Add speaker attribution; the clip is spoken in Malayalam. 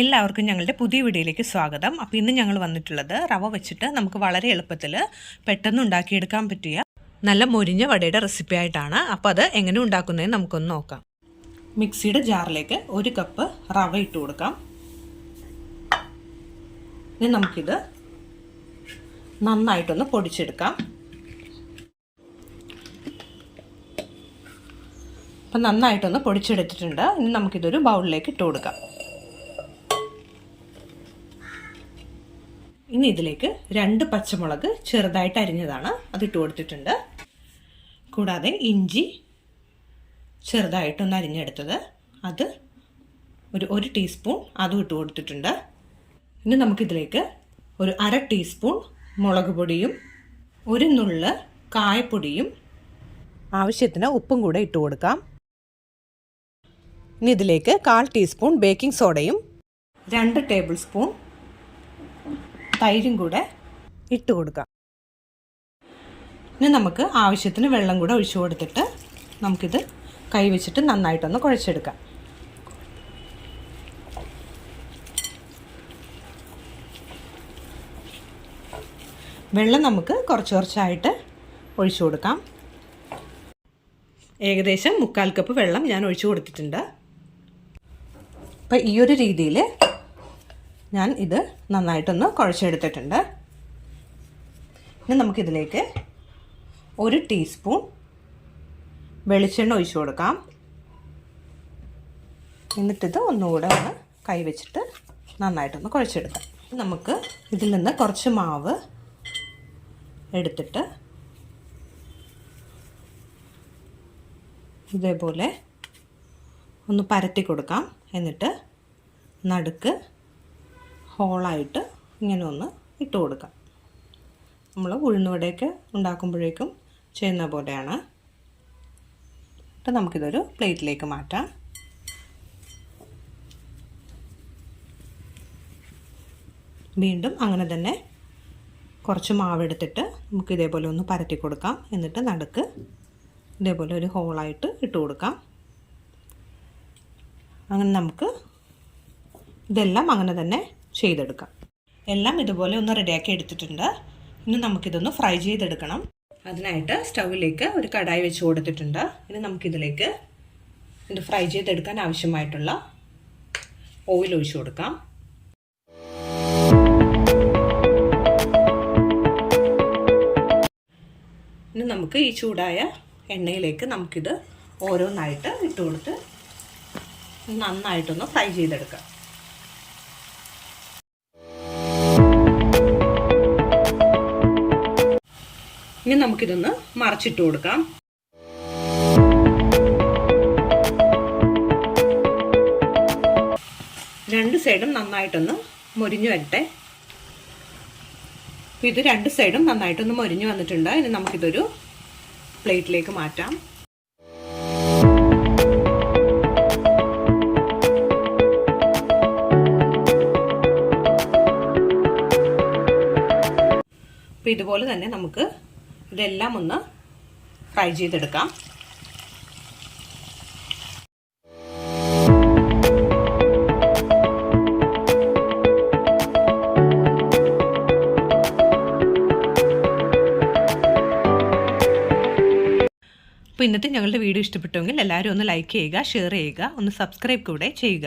Speaker 1: എല്ലാവർക്കും ഞങ്ങളുടെ പുതിയ വീഡിയോയിലേക്ക് സ്വാഗതം. അപ്പോൾ ഇന്ന് ഞങ്ങൾ വന്നിട്ടുള്ളത് റവ വെച്ചിട്ട് നമുക്ക് വളരെ എളുപ്പത്തിൽ പെട്ടെന്ന് ഉണ്ടാക്കിയെടുക്കാൻ പറ്റിയ നല്ല മൊരിഞ്ഞ വടയുടെ റെസിപ്പി ആയിട്ടാണ്. അപ്പോൾ അത് എങ്ങനെ ഉണ്ടാക്കുന്നതെന്ന് നമുക്കൊന്ന് നോക്കാം. മിക്സിയുടെ ജാറിലേക്ക് ഒരു കപ്പ് റവ ഇട്ട് കൊടുക്കാം. ഇനി നമുക്കിത് നന്നായിട്ടൊന്ന് പൊടിച്ചെടുക്കാം. അപ്പം നന്നായിട്ടൊന്ന് പൊടിച്ചെടുത്തിട്ടുണ്ട്. ഇനി നമുക്കിതൊരു ബൗളിലേക്ക് ഇട്ട് കൊടുക്കാം. ഇനി ഇതിലേക്ക് രണ്ട് പച്ചമുളക് ചെറുതായിട്ട് അരിഞ്ഞതാണ്. അത് ഇട്ട് കൊടുത്തിട്ടുണ്ട്. കൂടാതെ ഇഞ്ചി ചെറുതായിട്ടൊന്ന് അരിഞ്ഞെടുത്തത്. അത് ഒരു ഒരു ടീസ്പൂൺ അതും ഇട്ട് കൊടുത്തിട്ടുണ്ട്. ഇനി നമുക്കിതിലേക്ക് ഒരു അര ടീസ്പൂൺ മുളക് പൊടിയും ഒരു നുള്ള് കായപ്പൊടിയും ആവശ്യത്തിന് ഉപ്പും കൂടെ ഇട്ട് കൊടുക്കാം. ഇനി ഇതിലേക്ക് കാൽ ടീസ്പൂൺ ബേക്കിംഗ് സോഡയും രണ്ട് ടേബിൾ സ്പൂൺ തൈരും കൂടെ ഇട്ട് കൊടുക്കാം. ഇനി നമുക്ക് ആവശ്യത്തിന് വെള്ളം കൂടെ ഒഴിച്ചു കൊടുത്തിട്ട് നമുക്കിത് കൈവച്ചിട്ട് നന്നായിട്ടൊന്ന് കുഴച്ചെടുക്കാം. വെള്ളം നമുക്ക് കുറച്ച് കുറച്ചായിട്ട് ഒഴിച്ചു കൊടുക്കാം. ഏകദേശം മുക്കാൽ കപ്പ് വെള്ളം ഞാൻ ഒഴിച്ചു കൊടുത്തിട്ടുണ്ട്. അപ്പം ഈ ഒരു രീതിയിൽ ഞാൻ ഇത് നന്നായിട്ടൊന്ന് കുഴച്ചെടുത്തിട്ടുണ്ട്. ഇനി നമുക്കിതിലേക്ക് ഒരു ടീസ്പൂൺ വെളിച്ചെണ്ണ ഒഴിച്ചു കൊടുക്കാം. എന്നിട്ടിത് ഒന്നുകൂടെ ഒന്ന് കൈവച്ചിട്ട് നന്നായിട്ടൊന്ന് കുഴച്ചെടുക്കാം. നമുക്ക് ഇതിൽ നിന്ന് കുറച്ച് മാവ് എടുത്തിട്ട് ഇതേപോലെ ഒന്ന് പരത്തി കൊടുക്കാം. എന്നിട്ട് നടുക്ക് ഹോളായിട്ട് ഇങ്ങനെ ഒന്ന് ഇട്ട് കൊടുക്കാം. നമ്മൾ ഉഴുന്നുവടയൊക്കെ ഉണ്ടാക്കുമ്പോഴേക്കും ചെയ്യുന്ന പോലെയാണ്. എന്നിട്ട് നമുക്കിതൊരു പ്ലേറ്റിലേക്ക് മാറ്റാം. വീണ്ടും അങ്ങനെ തന്നെ കുറച്ച് മാവെടുത്തിട്ട് നമുക്ക് ഇതേപോലെ ഒന്ന് പരത്തി കൊടുക്കാം. എന്നിട്ട് നടുക്ക് ഇതേപോലെ ഒരു ഹോളായിട്ട് ഇട്ട് കൊടുക്കാം. അങ്ങനെ നമുക്ക് ഇതെല്ലാം അങ്ങനെ തന്നെ ചെയ്തെടുക്കാം. എല്ലാം ഇതുപോലെ ഒന്ന് റെഡിയാക്കി എടുത്തിട്ടുണ്ട്. ഇനി നമുക്കിതൊന്ന് ഫ്രൈ ചെയ്തെടുക്കണം. അതിനായിട്ട് സ്റ്റൗവിലേക്ക് ഒരു കടായി വെച്ച് കൊടുത്തിട്ടുണ്ട്. ഇനി നമുക്കിതിലേക്ക് ഇത് ഫ്രൈ ചെയ്തെടുക്കാൻ ആവശ്യമായിട്ടുള്ള ഓയിൽ ഒഴിച്ചു കൊടുക്കാം. ഇനി നമുക്ക് ഈ ചൂടായ എണ്ണയിലേക്ക് നമുക്കിത് ഓരോന്നായിട്ട് ഇട്ട് കൊടുത്ത് നന്നായിട്ടൊന്ന് ഫ്രൈ ചെയ്തെടുക്കാം. ഇനി നമുക്കിതൊന്ന് മറച്ചിട്ട് കൊടുക്കാം. രണ്ട് സൈഡും നന്നായിട്ടൊന്ന് മൊരിഞ്ഞു വരട്ടെ. ഇത് രണ്ട് സൈഡും നന്നായിട്ടൊന്ന് മൊരിഞ്ഞു വന്നിട്ടുണ്ട്. ഇനി നമുക്കിതൊരു പ്ലേറ്റിലേക്ക് മാറ്റാം. അപ്പോൾ ഇതുപോലെ തന്നെ നമുക്ക് ഇതെല്ലാം ഒന്ന് ഫ്രൈ ചെയ്തെടുക്കാം. അപ്പോൾ ഇന്നത്തെ ഞങ്ങളുടെ വീഡിയോ ഇഷ്ടപ്പെട്ടുവെങ്കിൽ എല്ലാവരും ഒന്ന് ലൈക്ക് ചെയ്യുക ഷെയർ ചെയ്യുക ഒന്ന് സബ്സ്ക്രൈബ് കൂടെ ചെയ്യുക.